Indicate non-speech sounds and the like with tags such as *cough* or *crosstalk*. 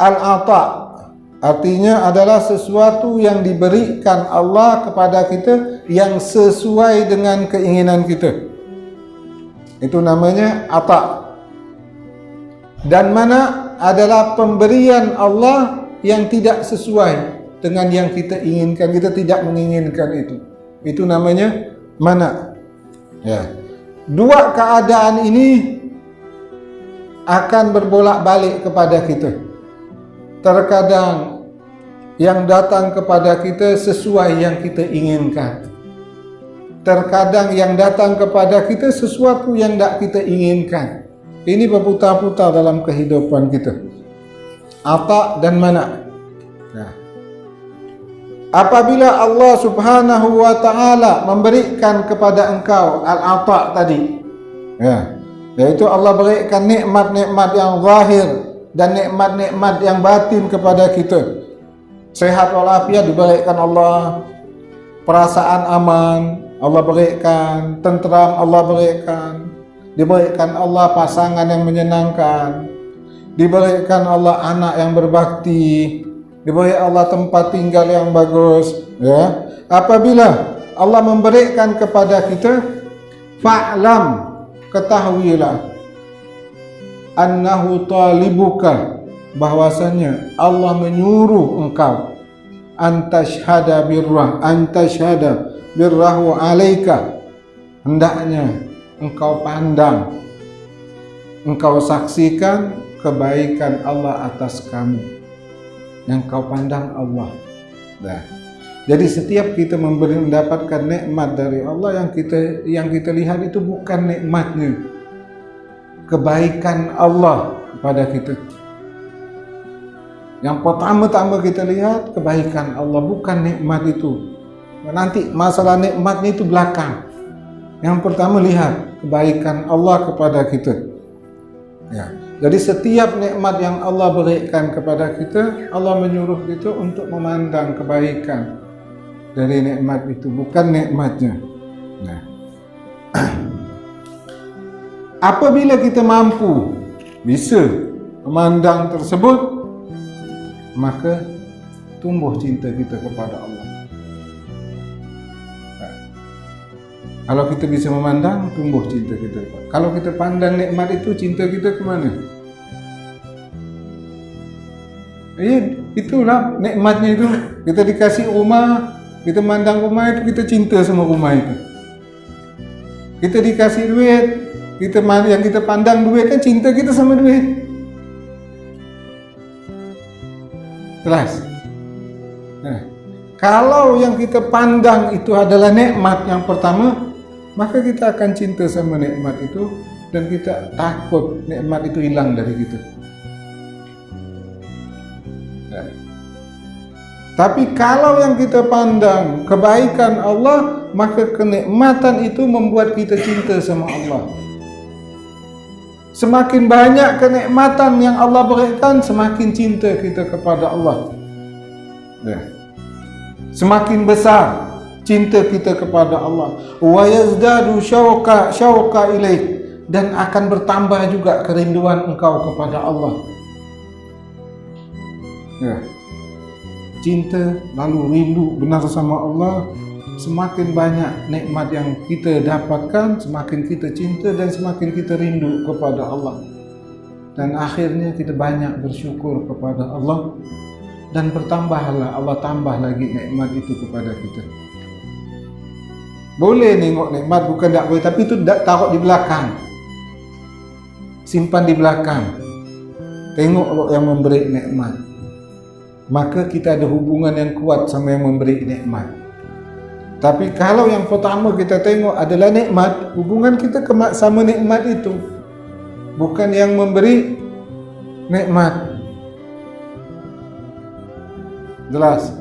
al-ata. Artinya adalah sesuatu yang diberikan Allah kepada kita yang sesuai dengan keinginan kita. Itu namanya ata. Dan mana adalah pemberian Allah yang tidak sesuai dengan yang kita inginkan kita tidak menginginkan itu. Itu namanya mana? Ya. Dua keadaan ini akan berbolak-balik kepada kita. Terkadang yang datang kepada kita sesuai yang kita inginkan. Terkadang yang datang kepada kita sesuatu yang tidak kita inginkan. Ini berputar-putar dalam kehidupan kita. Apa dan mana? Nah. Apabila Allah Subhanahu wa taala memberikan kepada engkau al-ata tadi. Ya. Yaitu Allah berikan nikmat-nikmat yang zahir dan nikmat-nikmat yang batin kepada kita. Sehat walafiat diberikan Allah, perasaan aman Allah berikan, tenteram Allah berikan, diberikan Allah pasangan yang menyenangkan, diberikan Allah anak yang berbakti, diberi Allah tempat tinggal yang bagus, ya. Apabila Allah memberikan kepada kita fa'lam ketahuilah annahu talibuka. Bahwasanya Allah menyuruh engkau. Antashhada birrah antashhada birrahu alaika. Hendaknya engkau pandang engkau saksikan kebaikan Allah atas kamu. Yang kau pandang Allah. Dah. Jadi setiap kita memberi mendapatkan nikmat dari Allah yang kita yang kita lihat itu bukan nikmatnya. Kebaikan Allah kepada kita. Yang pertama-tama kita lihat kebaikan Allah bukan nikmat itu. Nanti masalah nikmat itu belakang. Yang pertama lihat kebaikan Allah kepada kita. Ya. Jadi setiap nikmat yang Allah berikan kepada kita, Allah menyuruh kita untuk memandang kebaikan dari nikmat itu bukan nikmatnya. Nah. *clears throat* Apabila kita mampu bisa memandang tersebut maka tumbuh cinta kita kepada Allah. Kalau kita bisa memandang tumbuh cinta kita. Kalau kita pandang nikmat itu cinta kita ke mana? Eh, itulah nikmatnya itu. Kita dikasih rumah, kita mandang rumah itu kita cinta sama rumah itu. Kita dikasih duit, kita yang kita pandang duit kan cinta kita sama duit. Jelas. Nah, kalau yang kita pandang itu adalah nikmat yang pertama, maka kita akan cinta sama nikmat itu dan kita takut nikmat itu hilang dari kita. Tapi kalau yang kita pandang kebaikan Allah, maka kenikmatan itu membuat kita cinta sama Allah. Semakin banyak kenikmatan yang Allah berikan, semakin cinta kita kepada Allah. Ya. Semakin besar cinta kita kepada Allah. Wa yazdadu syauqa syauqa ilaih dan akan bertambah juga kerinduan engkau kepada Allah. Ya cinta lalu rindu benar sama Allah semakin banyak nikmat yang kita dapatkan semakin kita cinta dan semakin kita rindu kepada Allah. Dan akhirnya kita banyak bersyukur kepada Allah. Dan bertambahlah Allah tambah lagi nikmat itu kepada kita. Boleh nengok nikmat bukan tak boleh tapi itu tak taruh di belakang. Simpan di belakang. Tengok Allah yang memberi nikmat. Maka kita ada hubungan yang kuat sama yang memberi nikmat. Tapi kalau yang pertama kita tengok adalah nikmat, hubungan kita sama nikmat itu. Bukan yang memberi nikmat. Jelas?